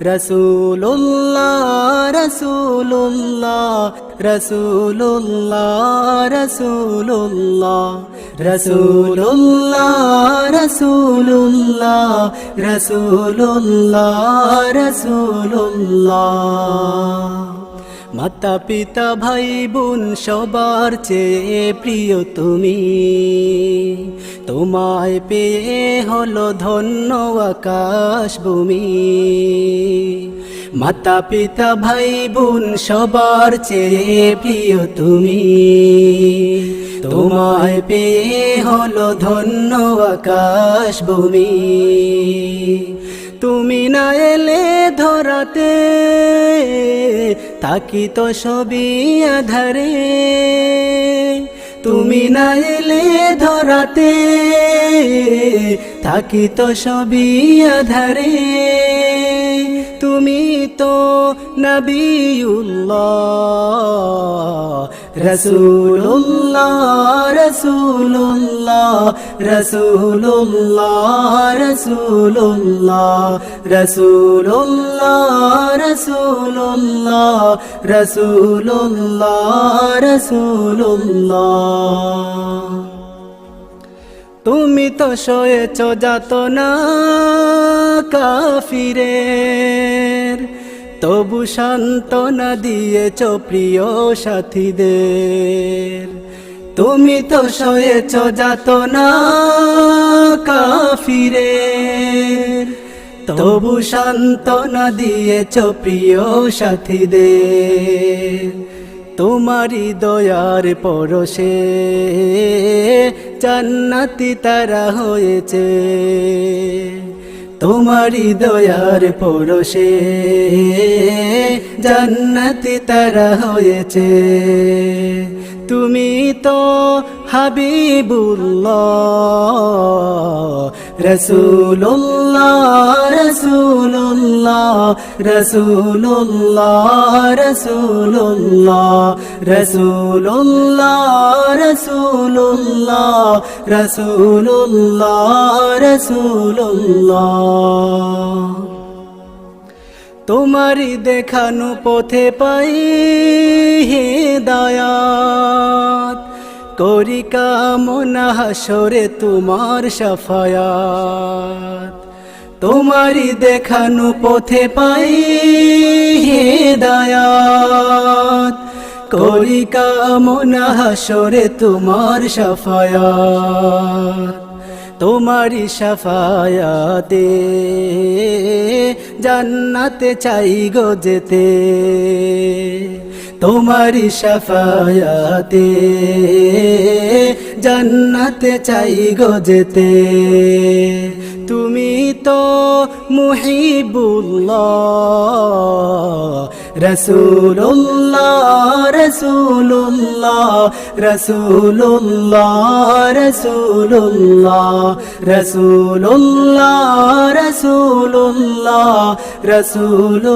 রসুল্লাহ রসুল্লাহ রসুল্লাহ রসুল্লাহ রসুল্লাহ রসুল্লাহ রসুল্লাহ মাতা পিতা ভাই বোন সবার চেয়ে প্রিয় তুমি। তোমায় পেয়ে হলো ধন্য আকাশ ভূমি। মাতা পিতা ভাই বোন সবার চেয়ে প্রিয় তুমি। তোমায় পেয়ে হলো ধন্য আকাশ ভূমি। তুমি না এলে ধরাতে, তাকি তো সবই আধারে। তুমি না এলে ধরাতে থাকি তো সবই আধারে। তুমি তো নবীউল্লাহ। রসুল্লাহ রসুল্লাহ রসুল্লাহ রসুল্লাহ রসুল্লাহ রসুল্লাহ রসুল্লাহ রসুল্লাহ তুমি তো শোয়েছ যাত না কাফিরের। তবু শান্ত সান্ত্বনা দিয়েছ প্রিয় সাথীদের। তুমি তো শোয়েছ যাত না কাফিরের। তবু শান্ত সান্ত্বনা দিয়েছ প্রিয় সাথীদের। তোমারি দয়ার পরশে জান্নাতি তারা হয়েছে। তোমারি দয়ার পরশে জান্নাতি তারা হয়েছে। তুমি তো হাবিবুল্লাহ। রসুল্লাহ রসুল্লাহ রসুল্লাহ রসুল্লাহ রসুল্লাহ রসুল্লাহ রসুল্লাহ রসুল্লাহ তোমারি দেখানো পথে পাই হে দায়াত। করি কামনা হাসরে তোমার সাফায়াত। তোমারি দেখানো পথে পাই হে দায়াত। করি কামনা হাসরে তোমার সাফায়াত। তোমারি সাফায়াতে জান্নাতে চাই গো যেতে। তোমারি সাফায়াতে জান্নাতে চাই গো যেতে। তুমি তো মুহিবুল্লাহ রসুল্লাহ রসুল্লাহ রসুল্লাহ রসুল্লাহ রসুল্লাহ রসুল্লাহ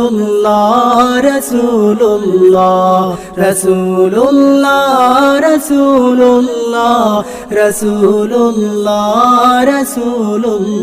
রসুল্লাহ রসুল্লাহ রসুল্লাহ রসুল্লাহ